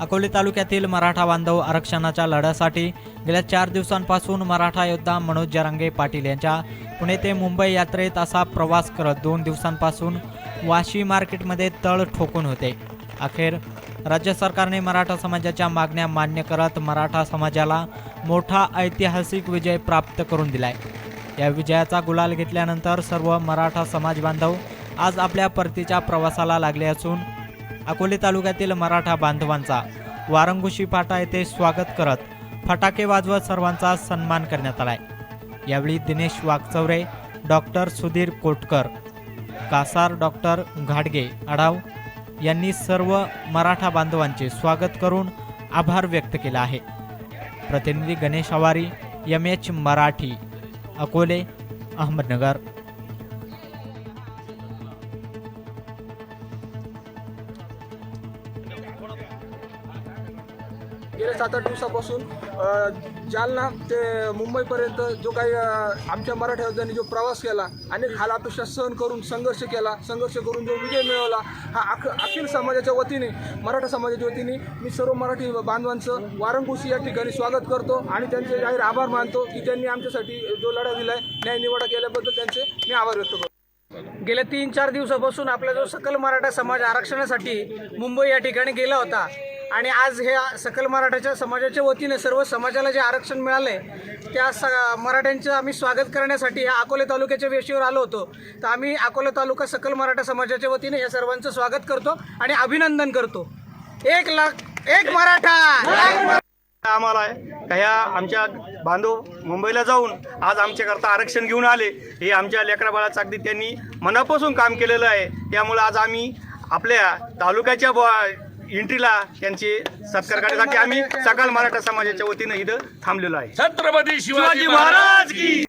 अकोले तालुक्यातील मराठा बांधव आरक्षणाच्या लढ्यासाठी गेल्या चार दिवसांपासून मराठा योद्धा मनोज जरांगे पाटील यांच्या पुणे ते मुंबई यात्रेत असा प्रवास करत दोन दिवसांपासून वाशी मार्केटमध्ये तळ ठोकून होते. अखेर राज्य सरकारने मराठा समाजाच्या मागण्या मान्य करत मराठा समाजाला मोठा ऐतिहासिक विजय प्राप्त करून दिलाय. या विजयाचा गुलाल घेतल्यानंतर सर्व मराठा समाज बांधव आज आपल्या परतीच्या प्रवासाला लागले असून अकोले तालुक्यातील मराठा बांधवांचा वारंगुशी फाटा येथे स्वागत करत फटाके वाजवत सर्वांचा सन्मान करण्यात आलाय. यावेळी दिनेश वाघचौरे डॉक्टर सुधीर कोटकर कासार डॉक्टर घाडगे आढाव यांनी सर्व मराठा बांधवांचे स्वागत करून आभार व्यक्त केला आहे. प्रतिनिधी गणेश आवारी एम एच मराठी अकोले अहमदनगर. गेल्या सात आठ दिवसापासून जालना ते मुंबईपर्यंत जो काही आमच्या मराठा योद्ध्यांनी जो प्रवास केला अनेक हालापेक्षा सहन करून संघर्ष केला संघर्ष करून जो विजय मिळवला हा अख अखिल समाजाच्या वतीने मराठा समाजाच्या वतीने मी सर्व मराठी बांधवांचं वारंगुशी या ठिकाणी स्वागत करतो आणि त्यांचे जाहीर आभार मानतो की त्यांनी आमच्यासाठी जो लढा दिलाय न्याय निवाडा केल्याबद्दल त्यांचे मी आभार व्यक्त करतो. गेल्या तीन चार दिवसापासून आपला जो सकल मराठा समाज आरक्षणासाठी मुंबई या ठिकाणी गेला होता आणि आज हे सकल मराठाच्या समाजाच्या वतीने सर्व समाजाला जे आरक्षण मिळाले त्या स मराठ्यांचं आम्ही स्वागत करण्यासाठी ह्या अकोले तालुक्याच्या वेशीवर आलो होतो. तर आम्ही अकोले तालुका सकल मराठा समाजाच्या वतीने या सर्वांचं स्वागत करतो आणि अभिनंदन करतो. एक लाख एक मराठा! आम्हाला मराठा! आम्हाला ह्या आमच्या बांधव मुंबईला जाऊन आज आमच्याकरता आरक्षण घेऊन आले. हे आमच्या लेकराबाळाचं अगदी त्यांनी मनापासून काम केलेलं आहे. त्यामुळं आज आम्ही आपल्या तालुक्याच्या एंट्रीला त्यांचे सत्कार करण्यासाठी आम्ही सकाळ मराठा समाजाच्या वतीनं इथं थांबलेलो आहे. छत्रपती शिवाजी शिवाजी महाराज की